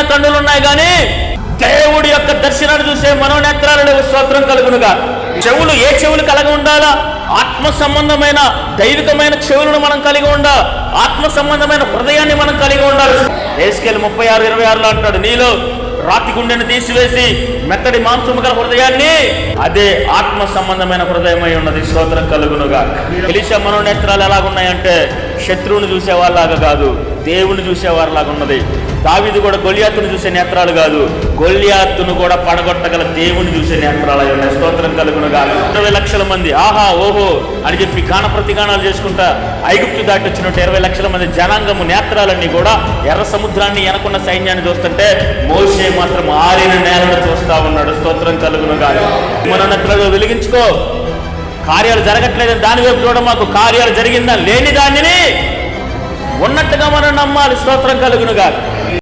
జ్ఞాన కన్నులు ఉన్నాయి కానీ దేవుడి యొక్క దర్శనాన్ని చూసే మనోనేత్రాలు స్తోత్రం కలుగునుగా. చెవులు ఏ చెవులు కలిగి ఉండాలా? ఆత్మ సంబంధమైన దైవికమైన చెవులను మనం కలిగి ఉండాలి ఆత్మ సంబంధమైన హృదయాన్ని మనం కలిగి ఉండాలి ఏసుకెళ్ళి ముప్పై ఆరు ఇరవై ఆరులో అంటాడు నీలో రాతి గుండెని తీసివేసి మెత్తడి మాంసము గల హృదయాన్ని అదే ఆత్మ సంబంధమైన హృదయమై ఉన్నది స్తోత్రం కలుగునుగా. ఎలిషా మనోనేత్రాలు ఎలాగున్నాయంటే శత్రువుని చూసేవాళ్ళలాగా కాదు. దేవుని చూసేవారిలాగా ఉన్నది. దావిది కూడా గొలియాత్తును చూసే నేత్రాలు కాదు. గొలియాత్తును కూడా పడగొట్టగల దేవుని చూసే నేత్రాలు అయి ఉన్నాయి స్తోత్రం కలుగునుగా. ఇరవై లక్షల మంది ఆహా ఓహో అని చెప్పి గాన ప్రతిగానాలు చేసుకుంటా ఐగుప్తు దాటి వచ్చినట్టు ఇరవై లక్షల మంది జనాంగము నేత్రాలన్నీ కూడా ఎర్ర సముద్రాన్ని ఎనకున్న సైన్యాన్ని చూస్తుంటే మోసే మాత్రం ఆరిన నేలను చూస్తా ఉన్నాడు. స్తోత్రం కలుగునుగా. మన నేత్రాలు వెలిగించుకో. కార్యాలు జరగట్లేదని దాని వైపు చూడడం మాకు కార్యాలు జరిగిందా? లేని దానిని ఉన్నట్టుగా మనం నమ్మాలి స్తోత్రం కలుగునుగా